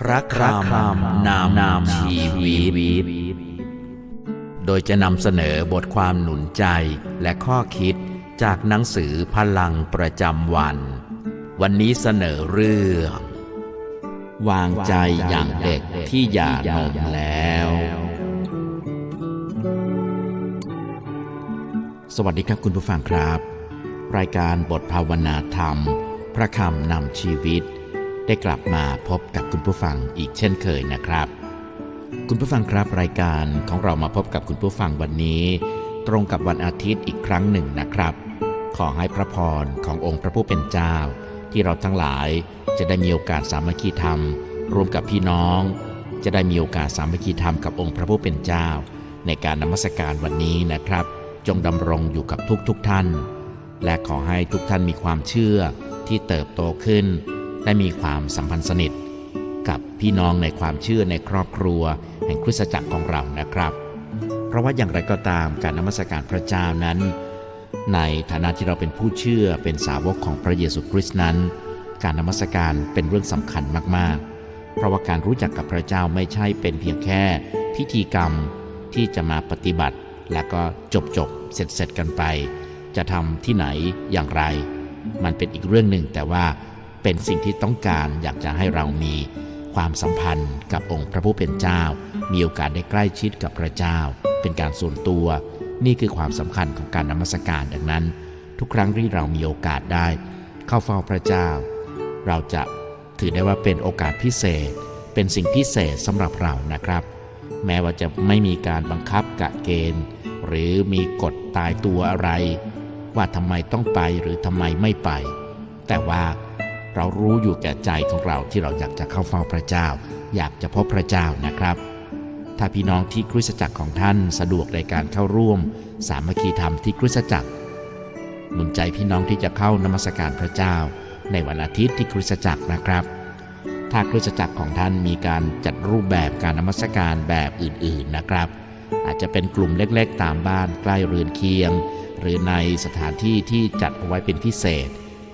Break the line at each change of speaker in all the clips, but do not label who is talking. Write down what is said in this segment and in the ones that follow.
พระคำนามนามชีวิต โดยจะนำเสนอบทความหนุนใจและข้อคิดจากหนังสือพลังประจำวัน วันนี้เสนอเรื่อง วางใจอย่างเด็กที่หย่านมแล้ว สวัสดีครับคุณผู้ฟังครับ รายการบทภาวนาธรรม พระคำนำชีวิต ได้กลับมาพบกับคุณผู้ฟังอีกเช่นเคยนะครับ คุณผู้ฟังครับรายการของเรามาพบกับคุณผู้ฟังวันนี้ ตรงกับวันอาทิตย์อีกครั้งหนึ่งนะครับ ขอให้พระพรขององค์พระผู้เป็นเจ้า ที่เราทั้งหลายจะได้มีโอกาสสามัคคีธรรม ร่วมกับพี่น้อง จะได้มีโอกาสสามัคคีธรรมกับองค์พระผู้เป็นเจ้า ในการนมัสการวันนี้นะครับ จงดำรงอยู่กับทุกทุกท่าน และขอให้ทุกท่านมีความเชื่อที่เติบโตขึ้น และมีความสัมพันธ์สนิท กับพี่น้องในความเชื่อในครอบครัว แห่งคริสตจักรของเรานะครับ เพราะว่าอย่างไรก็ตามการนมัสการพระเจ้านั้น ในฐานะที่เราเป็นผู้เชื่อเป็นสาวกของพระเยซูคริสต์นั้น การนมัสการเป็นเรื่องสำคัญมากๆ เพราะว่าการรู้จักกับพระเจ้าไม่ใช่เป็นเพียงแค่พิธีกรรมที่จะมาปฏิบัติ แล้วก็จบจบเสร็จเสร็จกันไป จะทำที่ไหนอย่างไร มันเป็นอีกเรื่องหนึ่งแต่ว่า เป็นสิ่งที่ต้องการอยากจะให้เรามีความสัมพันธ์กับองค์พระผู้เป็นเจ้า มีโอกาสได้ใกล้ชิดกับพระเจ้า เป็นการส่วนตัว นี่คือความสำคัญของการนมัสการดังนั้น ทุกครั้งที่เรามีโอกาสได้ เข้าเฝ้าพระเจ้า เราจะถือได้ว่าเป็นโอกาสพิเศษ เป็นสิ่งพิเศษสำหรับเรานะครับ แม้ว่าจะไม่มีการบังคับกะเกณฑ์ หรือมีกฎตายตัวอะไร ว่าทำไมต้องไปหรือทำไมไม่ไป แต่ว่า เรารู้อยู่แก่ใจของเราที่เราอยากจะเข้าเฝ้าพระเจ้า อยากจะพบพระเจ้านะครับ ถ้าพี่น้องที่คริสตจักรของท่านสะดวกในการเข้าร่วม สามัคคีธรรมที่คริสตจักรหนุนใจพี่น้องที่จะเข้านมัสการพระเจ้า ในวันอาทิตย์ที่คริสตจักรนะครับ ถ้าคริสตจักรของท่านมีการจัดรูปแบบการนมัสการแบบอื่นๆนะครับ อาจจะเป็นกลุ่มเล็กๆ ตามบ้านใกล้เรือนเคียง หรือในสถานที่ที่จัดเอาไว้เป็นพิเศษ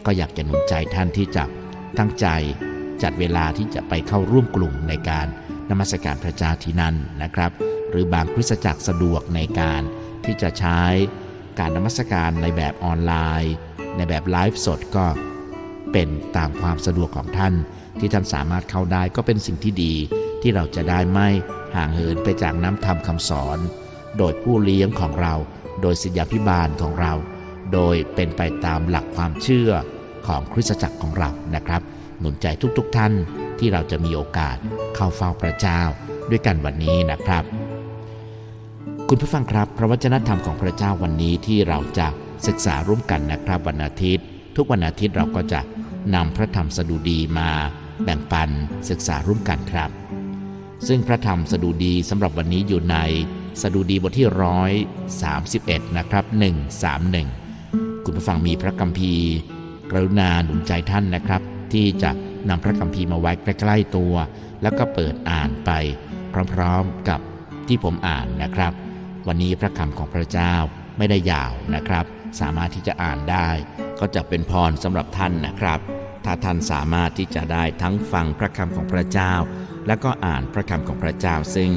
ก็อยากจะหนุนใจท่านที่จะตั้งใจจัดเวลาที่จะไปเข้าร่วมกลุ่มในการนมัสการพระเจ้าที่นั่นนะครับ หรือบางคริสตจักรสะดวกในการที่จะใช้การนมัสการในแบบออนไลน์ ในแบบไลฟ์สดก็เป็นตามความสะดวกของท่าน ที่ท่านสามารถเข้าได้ก็เป็นสิ่งที่ดี ที่เราจะได้ไม่ห่างเหินไปจากน้ำธรรมคำสอน โดยผู้เลี้ยงของเรา โดยศิษยาพิบาลของเรา โดยเป็นไปตามหลักความเชื่อของคริสตจักรของเรานะครับ หนุนใจทุกๆทท่านที่เราจะมีโอกาสเข้าเฝ้าพระเจ้าด้วยกันวันนี้นะครับ คุณผู้ฟังครับ พระวจนะธรรมของพระเจ้าวันนี้ที่เราจะศึกษาร่วมกันนะครับ วันอาทิตย์ ทุกวันอาทิตย์เราก็จะนำพระธรรมสดุดีมาแบ่งปันศึกษาร่วมกันครับ ซึ่งพระธรรมสดุดีสำหรับวันนี้อยู่ในสดุดีบทที่ร้อยสานะครับ131 คุณผู้ฟังมีพระคัมภีร์กรุณาหนุนใจท่านนะครับ ที่จะนำพระคัมภีร์มาไว้ใกล้ๆตัว แล้วก็เปิดอ่านไปพร้อมๆกับที่ผมอ่านนะครับ วันนี้พระคำของพระเจ้าไม่ได้ยาวนะครับ สามารถที่จะอ่านได้ ก็จะเป็นพรสำหรับท่านนะครับ ถ้าท่านสามารถที่จะได้ทั้งฟังพระคำของพระเจ้า แล้วก็อ่านพระคำของพระเจ้า ซึ่ง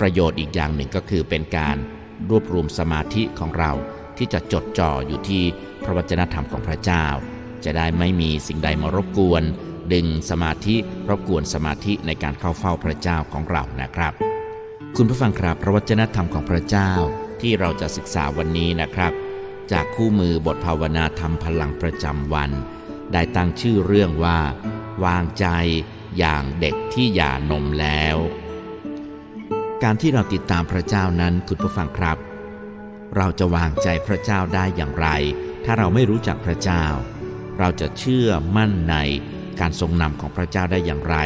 ประโยชน์อีกอย่างหนึ่งก็คือเป็นการรวบรวมสมาธิของเรา ที่จะจดจ่ออยู่ที่พระวจนะธรรมของพระเจ้า จะได้ไม่มีสิ่งใดมารบกวน ดึงสมาธิรบกวนสมาธิในการเข้าเฝ้าพระเจ้าของเรานะครับ คุณผู้ฟังครับพระวจนะธรรมของพระเจ้าที่เราจะศึกษาวันนี้นะครับ จากคู่มือบทภาวนาธรรมพลังประจำวัน ได้ตั้งชื่อเรื่องว่า วางใจอย่างเด็กที่หย่านมแล้ว การที่เราติดตามพระเจ้านั้นคุณผู้ฟังครับ เราจะวางใจพระเจ้าได้อย่างไร ถ้าเราไม่รู้จักพระเจ้า เราจะเชื่อมั่นในการทรงนำของพระเจ้าได้อย่างไร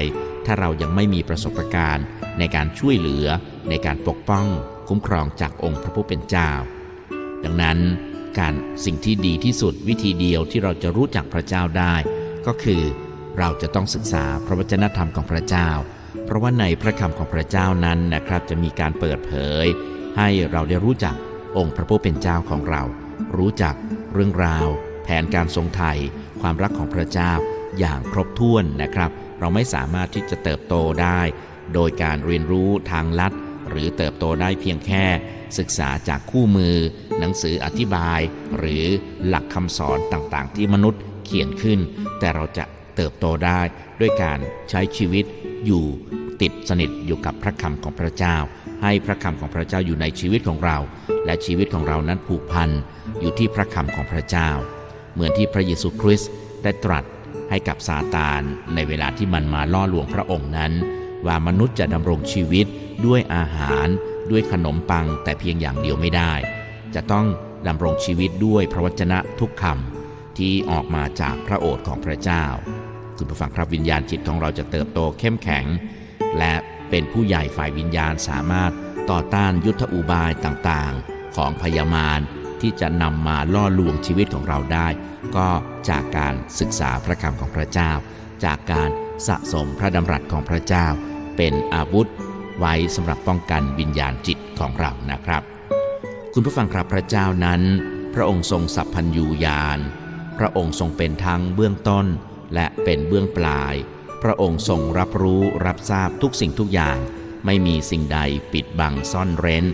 ถ้าเรายังไม่มีประสบการณ์ในการช่วยเหลือ ในการปกป้อง คุ้มครองจากองค์พระผู้เป็นเจ้า ดังนั้นการสิ่งที่ดีที่สุดวิธีเดียวที่เราจะรู้จักพระเจ้าได้ ก็คือเราจะต้องศึกษาพระวจนะธรรมของพระเจ้า เพราะว่าในพระคำของพระเจ้านั้นนะครับ จะมีการเปิดเผย ให้เราได้รู้จัก องค์พระผู้เป็นเจ้าของเรา รู้จักเรื่องราว แผนการทรงไทย ความรักของพระเจ้าอย่างครบถ้วนนะครับ เราไม่สามารถที่จะเติบโตได้ โดยการเรียนรู้ทางลัด หรือเติบโตได้เพียงแค่ ศึกษาจากคู่มือ หนังสืออธิบาย หรือหลักคำสอนต่างๆ ที่มนุษย์เขียนขึ้น แต่เราจะเติบโตได้ด้วยการใช้ชีวิตอยู่ติดสนิทอยู่กับพระคำของพระเจ้า ให้พระคำของพระเจ้าอยู่ในชีวิตของเรา และชีวิตของเรานั้นผูกพันอยู่ที่พระคำของพระเจ้า เหมือนที่พระเยซูคริสต์ได้ตรัสให้กับซาตานในเวลาที่มันมาล่อลวงพระองค์นั้น ว่ามนุษย์จะดำรงชีวิตด้วยอาหาร ด้วยขนมปังแต่เพียงอย่างเดียวไม่ได้ จะต้องดำรงชีวิตด้วยพระวจนะทุกคำที่ออกมาจากพระโอษฐ์ของพระเจ้า คุณผู้ฟังครับวิญญาณจิตของเราจะเติบโตเข้มแข็ง และ เป็นผู้ใหญ่ฝ่ายวิญญาณสามารถต่อต้านยุทธอุบายต่างๆ ของพยามารที่จะนำมาล่อลวงชีวิตของเราได้ ก็จากการศึกษาพระคำของพระเจ้า จากการสะสมพระดำรัสของพระเจ้า เป็นอาวุธไว้สำหรับป้องกันวิญญาณจิตของเรานะครับ คุณผู้ฟังครับพระเจ้านั้น พระองค์ทรงสัพพัญญูญาณ พระองค์ทรงเป็นทั้งเบื้องต้นและเป็นเบื้องปลาย พระองค์ทรงรับรู้รับทราบทุกสิ่งทุกอย่าง ไม่มีสิ่งใดปิดบังซ่อนเร้น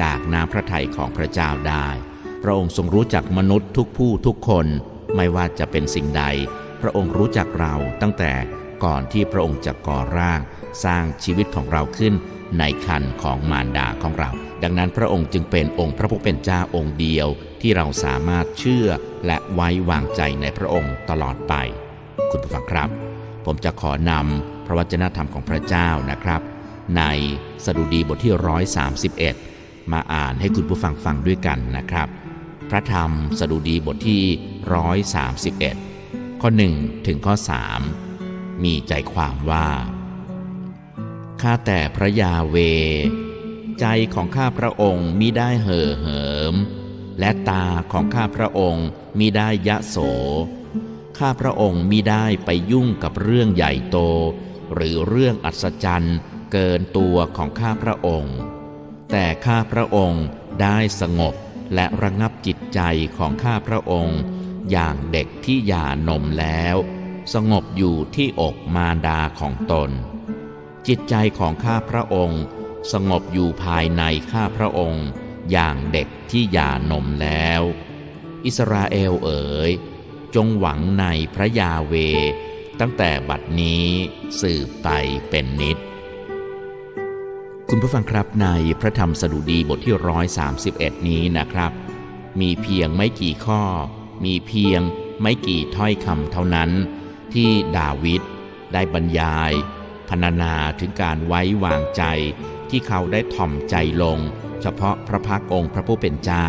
จากน้ำพระทัยของพระเจ้าได้ พระองค์ทรงรู้จักมนุษย์ทุกผู้ทุกคน ไม่ว่าจะเป็นสิ่งใด พระองค์รู้จักเราตั้งแต่ก่อนที่พระองค์จะก่อร่าง สร้างชีวิตของเราขึ้นในคันของมารดาของเรา ดังนั้นพระองค์จึงเป็นองค์พระผู้เป็นเจ้าองค์เดียวที่เราสามารถเชื่อและไว้วางใจในพระองค์ตลอดไป คุณผู้ฟังครับ ผมจะขอนำพระวจนะธรรมของพระเจ้านะครับ ในสดุดีบทที่ 131 มาอ่านให้คุณผู้ฟังฟังด้วยกันนะครับ พระธรรมสดุดีบทที่ 131 ข้อ 1 ถึงข้อ 3 มีใจความว่า ข้าแต่พระยาเว ใจของข้าพระองค์มิได้เห่อเหิม และตาของข้าพระองค์มิได้ยะโส ข้าพระองค์มิได้ไปยุ่งกับเรื่องใหญ่โต หรือเรื่องอัศจรรย์เกินตัวของข้าพระองค์ แต่ข้าพระองค์ได้สงบและระงับจิตใจของข้าพระองค์ อย่างเด็กที่หย่านมแล้ว สงบอยู่ที่อกมารดาของตน จิตใจของข้าพระองค์ สงบอยู่ภายในข้าพระองค์ อย่างเด็กที่หย่านมแล้ว อิสราเอลเอ๋ย จงหวังในพระยาเว ตั้งแต่บัดนี้สืบไปเป็นนิด คุณผู้ฟังครับในพระธรรมสดุดีบทที่131นี้นะครับ มีเพียงไม่กี่ข้อ มีเพียงไม่กี่ถ้อยคำเท่านั้น ที่ดาวิดได้บรรยายพรรณนาถึงการไว้วางใจที่เขาได้ถ่อมใจลง เฉพาะพระพักตร์องค์พระผู้เป็นเจ้า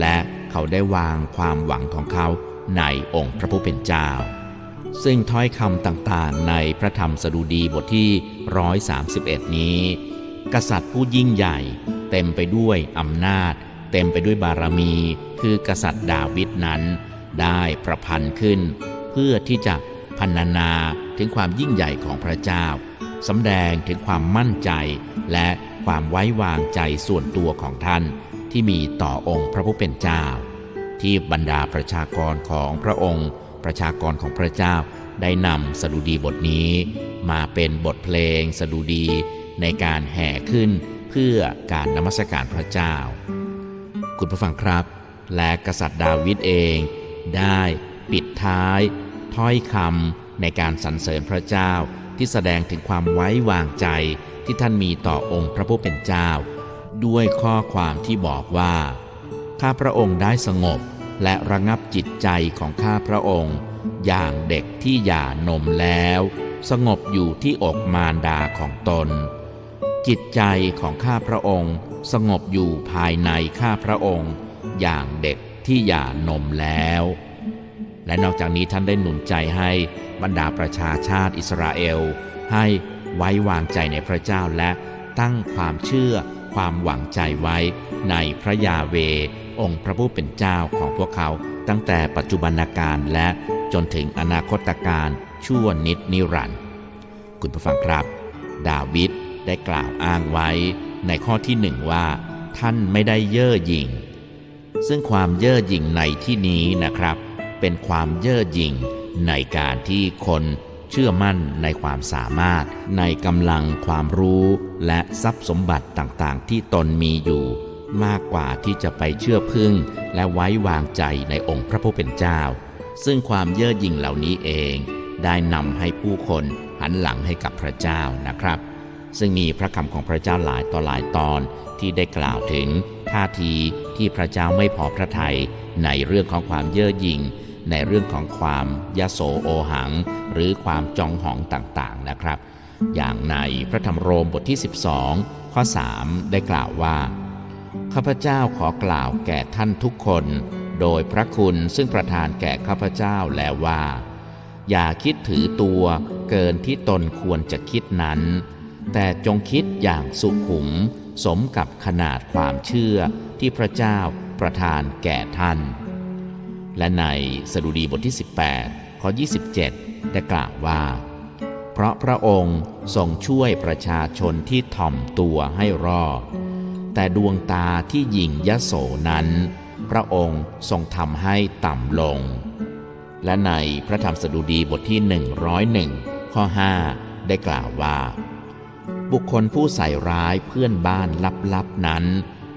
และ เขาได้วางความหวังของเขาในองค์พระผู้เป็นเจ้า ซึ่งถ้อยคำต่างๆ ในพระธรรมสดุดีบทที่ 131 นี้ กษัตริย์ผู้ยิ่งใหญ่ เต็มไปด้วยอำนาจ เต็มไปด้วยบารมี คือกษัตริย์ดาวิดนั้น ได้ประพันธ์ขึ้น เพื่อที่จะพรรณนาถึงความยิ่งใหญ่ของพระเจ้าสำแดงถึงความมั่นใจและความไว้วางใจส่วนตัวของท่าน ที่มีต่อองค์พระผู้เป็นเจ้า ที่บรรดาประชากรของพระองค์ ประชากรของพระเจ้าได้นำสดุดีบทนี้ มาเป็นบทเพลงสดุดีในการแห่ขึ้นเพื่อการนมัสการพระเจ้า คุณผู้ฟังครับ และกษัตริย์ดาวิดเองได้ปิดท้าย ถ้อยคำในการสรรเสริญพระเจ้าที่แสดงถึงความไว้วางใจที่ท่านมีต่อองค์พระผู้เป็นเจ้า ด้วยข้อความที่บอกว่า ข้าพระองค์ได้สงบและระงับจิตใจของข้าพระองค์ อย่างเด็กที่หย่านมแล้ว สงบอยู่ที่อกมารดาของตน จิตใจของข้าพระองค์ สงบอยู่ภายในข้าพระองค์ อย่างเด็กที่หย่านมแล้ว และนอกจากนี้ท่านได้หนุนใจให้บรรดาประชาชาติอิสราเอล ให้ไว้วางใจในพระเจ้าและตั้งความเชื่อ ความหวังใจไว้ในพระยาเว องค์พระผู้เป็นเจ้าของพวกเขา ตั้งแต่ปัจจุบันการและจนถึงอนาคตการชั่วนิดนิรันดร์คุณผู้ฟังครับ ดาวิดได้กล่าวอ้างไว้ในข้อที่หนึ่งว่า ท่านไม่ได้เย่อหยิ่ง ซึ่งความเย่อหยิ่งในที่นี้นะครับ เป็นความเย่อหยิ่งในการที่คน เชื่อมั่นในความสามารถ ในกำลังความรู้และทรัพย์สมบัติต่างๆ ที่ตนมีอยู่ มากกว่าที่จะไปเชื่อพึ่ง และไว้วางใจในองค์พระผู้เป็นเจ้า ซึ่งความเย่อหยิ่งเหล่านี้เอง ได้นำให้ผู้คนหันหลังให้กับพระเจ้านะครับ ซึ่งมีพระคำของพระเจ้าหลายต่อหลายตอนที่ได้กล่าวถึงท่าทีที่พระเจ้าไม่พอพระทัยในเรื่องของความเย่อหยิ่ง ในเรื่องของความยโสโอหัง หรือความจองหองต่างๆนะครับ อย่างในพระธรรมโรมบทที่ 12 ข้อ 3 ได้กล่าวว่า ข้าพเจ้าขอกล่าวแก่ท่านทุกคน โดยพระคุณซึ่งประทานแก่ข้าพเจ้าแล้วว่า อย่าคิดถือตัวเกินที่ตนควรจะคิดนั้น แต่จงคิดอย่างสุขุม สมกับขนาดความเชื่อที่พระเจ้าประทานแก่ท่าน และในสดุดีบทที่ 18 ข้อ 27 ได้กล่าวว่า เพราะพระองค์ทรงช่วยประชาชนที่ถ่อมตัวให้รอด แต่ดวงตาที่หยิ่งยโสนั้น พระองค์ทรงทำให้ต่ำลง และในพระธรรมสดุดีบทที่ 101 ข้อ 5 ได้กล่าวว่า บุคคลผู้ใส่ร้ายเพื่อนบ้านลับๆนั้น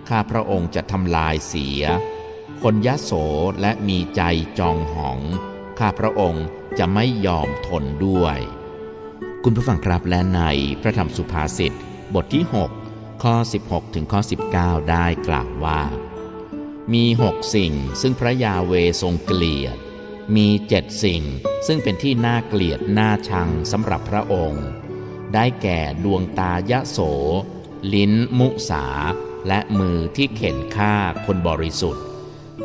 ข้าพระองค์จะทำลายเสีย คนยโสและมีใจจองหอง ข้าพระองค์จะไม่ยอมทนด้วย คุณผู้ฟังครับและในพระธรรมสุภาษิตบทที่ 6 ข้อ 16 ถึงข้อ 19 ได้กล่าวว่า มีหกสิ่งซึ่งพระยาเวทรงเกลียด มีเจ็ดสิ่งซึ่งเป็นที่น่าเกลียดน่าชังสำหรับพระองค์ ได้แก่ดวงตายะโส ลิ้นมุสา และมือที่เข็นฆ่าคนบริสุทธิ์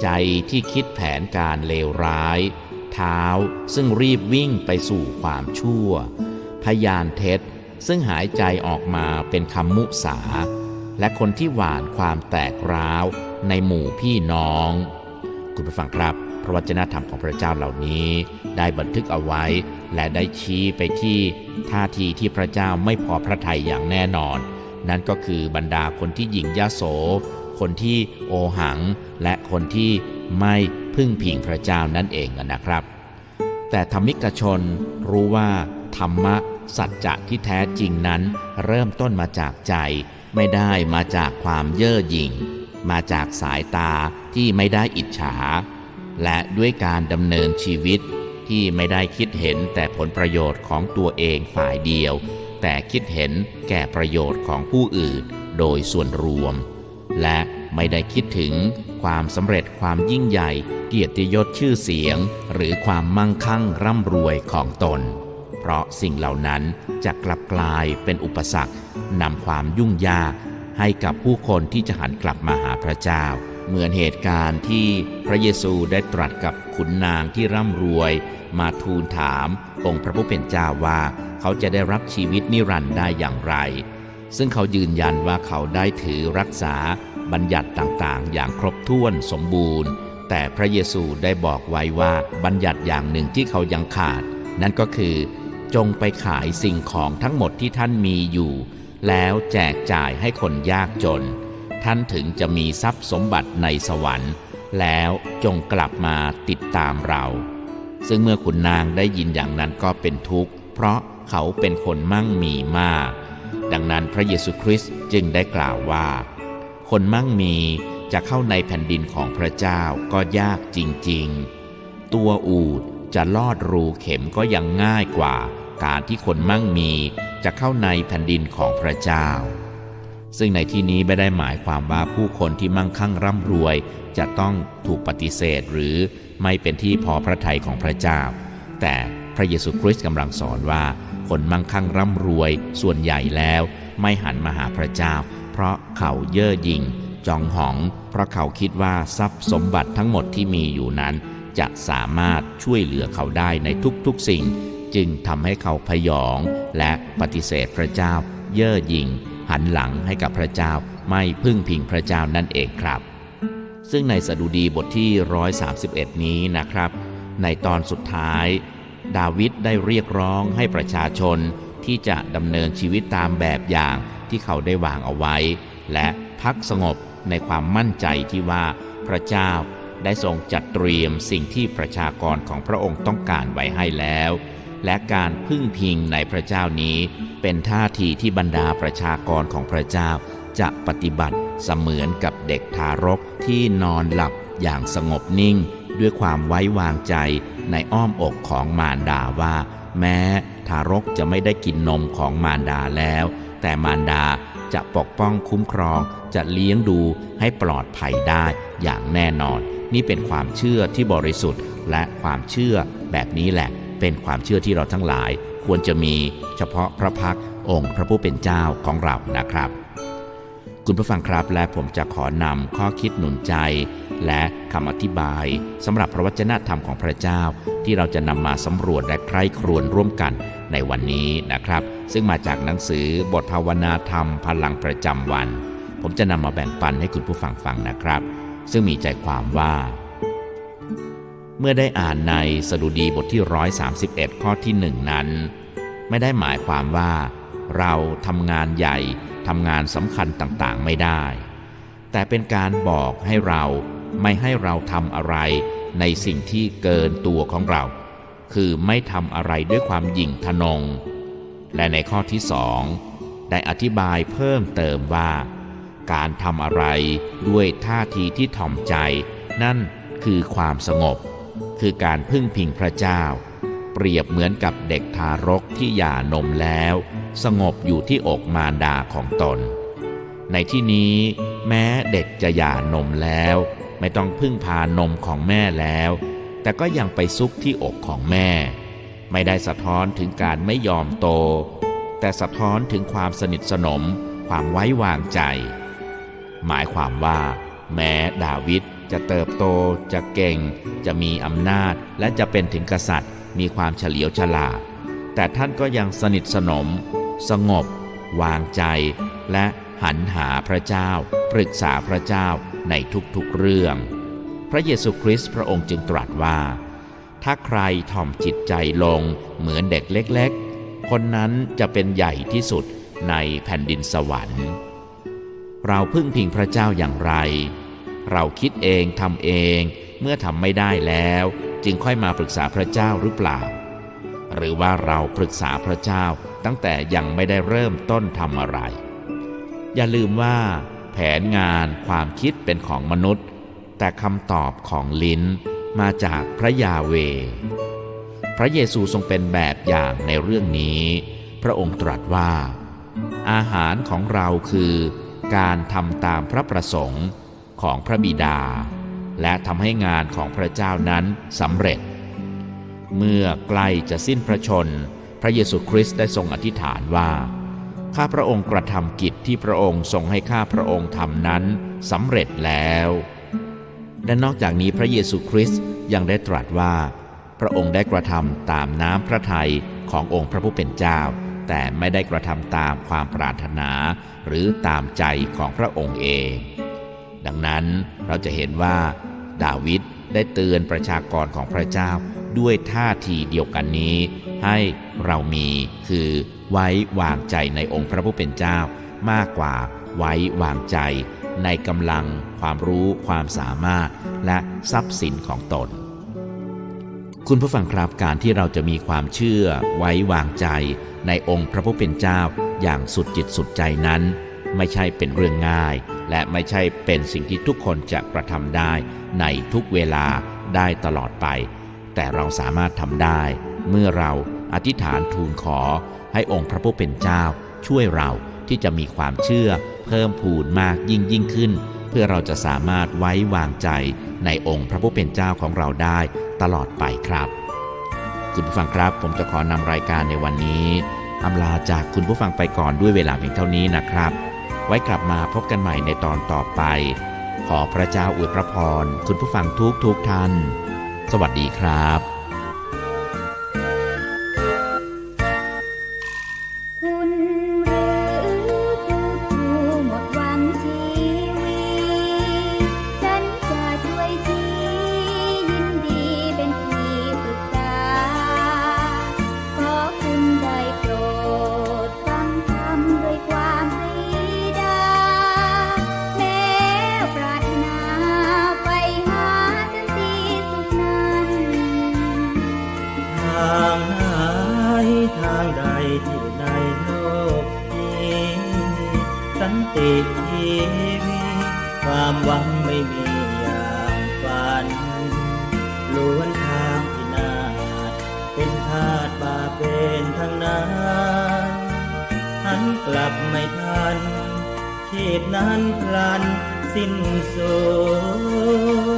ใจที่คิดแผนการเลวร้าย เท้าซึ่งรีบวิ่งไปสู่ความชั่ว พยานเท็จซึ่งหายใจออกมาเป็นคำมุสา และคนที่หวานความแตกร้าวในหมู่พี่น้อง คุณผู้ฟังครับ พระวจนะธรรมของพระเจ้าเหล่านี้ ได้บันทึกเอาไว้ และได้ชี้ไปที่ท่าทีที่พระเจ้าไม่พอพระทัยอย่างแน่นอน นั่นก็คือบรรดาคนที่หยิ่งยโส คนที่โอหัง และคนที่ไม่พึ่งพิงพระเจ้านั่นเองนะครับ แต่ธรรมิกชนรู้ว่าธรรมะสัจจะที่แท้จริงนั้น เริ่มต้นมาจากใจ ไม่ได้มาจากความเย่อหยิ่ง มาจากสายตาที่ไม่ได้อิจฉา และด้วยการดำเนินชีวิตที่ไม่ได้คิดเห็นแต่ผลประโยชน์ของตัวเองฝ่ายเดียว แต่คิดเห็นแก่ประโยชน์ของผู้อื่น โดยส่วนรวม และไม่ได้คิดถึงความสำเร็จความยิ่งใหญ่ เกียรติยศชื่อเสียง หรือความมั่งคั่งร่ำรวยของตน เพราะสิ่งเหล่านั้นจะกลับกลายเป็นอุปสรรคนำความยุ่งยาก ให้กับผู้คนที่จะหันกลับมาหาพระเจ้า เหมือนเหตุการณ์ที่พระเยซูได้ตรัสกับขุนนางที่ร่ำรวย มาทูลถามองค์พระผู้เป็นเจ้าว่า เขาจะได้รับชีวิตนิรันดร์ได้อย่างไร ซึ่งเขายืนยันว่าเขาได้ถือรักษาบัญญัติต่างๆ อย่างครบถ้วนสมบูรณ์ แต่พระเยซูได้บอกไว้ว่าบัญญัติอย่างหนึ่งที่เขายังขาด นั่นก็คือ จงไปขายสิ่งของทั้งหมดที่ท่านมีอยู่ แล้วแจกจ่ายให้คนยากจน ท่านถึงจะมีทรัพย์สมบัติในสวรรค์ แล้วจงกลับมาติดตามเรา ซึ่งเมื่อขุนนางได้ยินอย่างนั้นก็เป็นทุกข์ เพราะเขาเป็นคนมั่งมีมาก ดังนั้นพระเยซูคริสต์จึงได้กล่าวว่า คนมั่งมีจะเข้าในแผ่นดินของพระเจ้าก็ยากจริงๆ ตัวอูดจะลอดรูเข็มก็ยังง่ายกว่า การที่คนมั่งมีจะเข้าในแผ่นดินของพระเจ้า ซึ่งในที่นี้ไม่ได้หมายความว่าผู้คนที่มั่งคั่งร่ำรวย จะต้องถูกปฏิเสธหรือไม่เป็นที่พอพระทัยของพระเจ้า แต่พระเยซูคริสต์กำลังสอนว่า คนมั่งคั่งร่ำรวย ส่วนใหญ่แล้ว ไม่หันมาหาพระเจ้า เพราะเขาเย่อหยิ่ง จองหอง เพราะเขาคิดว่าทรัพย์สมบัติทั้งหมดที่มีอยู่นั้น จะสามารถช่วยเหลือเขาได้ในทุกๆสิ่ง จึงทำให้เขาพยอง และปฏิเสธพระเจ้า เย่อหยิ่ง หันหลังให้กับพระเจ้า ไม่พึ่งพิงพระเจ้านั่นเองครับ ซึ่งในสดุดีบทที่ 131 นี้นะครับ ในตอนสุดท้าย ดาวิดได้เรียกร้องให้ประชาชนที่จะดำเนินชีวิตตามแบบอย่างที่เขาได้วางเอาไว้ และพักสงบในความมั่นใจที่ว่าพระเจ้าได้ทรงจัดเตรียมสิ่งที่ประชากรของพระองค์ต้องการไว้ให้แล้ว และการพึ่งพิงในพระเจ้านี้ เป็นท่าทีที่บรรดาประชากรของพระเจ้า จะปฏิบัติเสมือนกับเด็กทารกที่นอนหลับอย่างสงบนิ่ง ด้วยความไว้วางใจในอ้อมอกของมารดาว่า แม้ทารกจะไม่ได้กินนมของมารดาแล้ว แต่มารดาจะปกป้องคุ้มครอง จะเลี้ยงดูให้ปลอดภัยได้อย่างแน่นอน นี่เป็นความเชื่อที่บริสุทธิ์ และความเชื่อแบบนี้แหละ เป็นความเชื่อที่เราทั้งหลาย ควรจะมีเฉพาะพระพักองค์พระผู้เป็นเจ้าของเรานะครับ คุณผู้ฟังครับและผมจะขอนำข้อคิดหนุนใจ และคำอธิบายสำหรับพระวจนะธรรมของพระเจ้า ที่เราจะนำมาสำรวจและใคร่ครวญร่วมกันในวันนี้นะครับ ซึ่งมาจากหนังสือบทภาวนาธรรมพลังประจำวัน ผมจะนำมาแบ่งปันให้คุณผู้ฟังฟังนะครับ ซึ่งมีใจความว่า เมื่อได้อ่านในสดุดีบทที่ 131 ข้อที่หนึ่งนั้น ไม่ได้หมายความว่าเราทำงานใหญ่ทำงานสำคัญต่างๆ ไม่ได้ แต่เป็นการบอกให้เรา ไม่ให้เราทำอะไรในสิ่งที่เกินตัวของเรา คือไม่ทำอะไรด้วยความหยิ่งทะนง และในข้อที่สองได้อธิบายเพิ่มเติมว่า การทำอะไรด้วยท่าทีที่ถ่อมใจ นั่นคือความสงบ คือการพึ่งพิงพระเจ้า เปรียบเหมือนกับเด็กทารกที่หย่านมแล้ว สงบอยู่ที่อกมารดาของตน ในที่นี้แม้เด็กจะหย่านมแล้ว ไม่ต้องพึ่งพานมของแม่แล้ว แต่ก็ยังไปซุกที่อกของแม่ ไม่ได้สะท้อนถึงการไม่ยอมโต แต่สะท้อนถึงความสนิทสนม ความไว้วางใจ หมายความว่า แม้ดาวิดจะเติบโต จะเก่ง จะมีอำนาจ และจะเป็นถึงกษัตริย์ มีความเฉลียวฉลาด แต่ท่านก็ยังสนิทสนม สงบ วางใจ และ หันหาพระเจ้า ปรึกษาพระเจ้าในทุกๆเรื่อง พระเยซูคริสต์พระองค์จึงตรัสว่า ถ้าใครถ่อมจิตใจลงเหมือนเด็กเล็กๆ คนนั้นจะเป็นใหญ่ที่สุดในแผ่นดินสวรรค์ เราพึ่งพิงพระเจ้าอย่างไร เราคิดเองทำเองเมื่อทำไม่ได้แล้ว จึงค่อยมาปรึกษาพระเจ้าหรือเปล่า หรือว่าเราปรึกษาพระเจ้าตั้งแต่ยังไม่ได้เริ่มต้นทำอะไร อย่าลืมว่า แผนงานความคิดเป็นของมนุษย์ แต่คำตอบของลิ้นมาจากพระยาเว พระเยซูทรงเป็นแบบอย่างในเรื่องนี้ พระองค์ตรัสว่า อาหารของเราคือการทำตามพระประสงค์ของพระบิดา และทำให้งานของพระเจ้านั้นสำเร็จ เมื่อใกล้จะสิ้นพระชน พระเยซูคริสต์ได้ทรงอธิษฐานว่า ข้าพระองค์กระทำกิจที่พระองค์ทรงให้ข้าพระองค์ทำนั้นสำเร็จแล้วและนอกจากนี้พระเยซูคริสต์ยังได้ตรัสว่า พระองค์ได้กระทำตามน้ำพระทัยขององค์พระผู้เป็นเจ้า แต่ไม่ได้กระทำตามความปรารถนา หรือตามใจของพระองค์เอง ดังนั้นเราจะเห็นว่า ดาวิดได้เตือนประชากรของพระเจ้าด้วยท่าทีเดียวกันนี้ ให้เรามีคือ ไว้วางใจในองค์พระผู้เป็นเจ้ามากกว่าไว้วางใจ ในกำลัง ความรู้ความสามารถ และทรัพย์สินของตน คุณผู้ฟังครับการที่เราจะมีความเชื่อไว้วางใจ ในองค์พระผู้เป็นเจ้าอย่างสุดจิตสุดใจนั้น ไม่ใช่เป็นเรื่องง่าย และไม่ใช่เป็นสิ่งที่ทุกคนจะกระทำได้ในทุกเวลาได้ตลอดไป แต่เราสามารถทำได้ เมื่อเรา อธิษฐานทูลขอให้องค์พระผู้เป็นเจ้า ช่วยเราที่จะมีความเชื่อ เพิ่มพูนมากยิ่งยิ่งขึ้น เพื่อเราจะสามารถไว้วางใจในองค์พระผู้เป็นเจ้าของเราได้ตลอดไปครับ คุณผู้ฟังครับ ผมจะขอนำรายการในวันนี้อำลาจากคุณผู้ฟังไปก่อนด้วยเวลาเพียงเท่านี้นะครับ ไว้กลับมาพบกันใหม่ในตอนต่อไป ขอพระเจ้าอวยพระพรคุณผู้ฟังทุกทุกท่าน สวัสดีครับา
งหายทางใดที่ใดโลกนี้สันติชีวิความหวังไม่มีอย่างฝันล้วน
ทา
งที่นา
ดเป็นทาต
บาเป็นทางนั้นหันกลับ
ไม่
ทันชีพนั้น
พลันสิ้นสุ
ด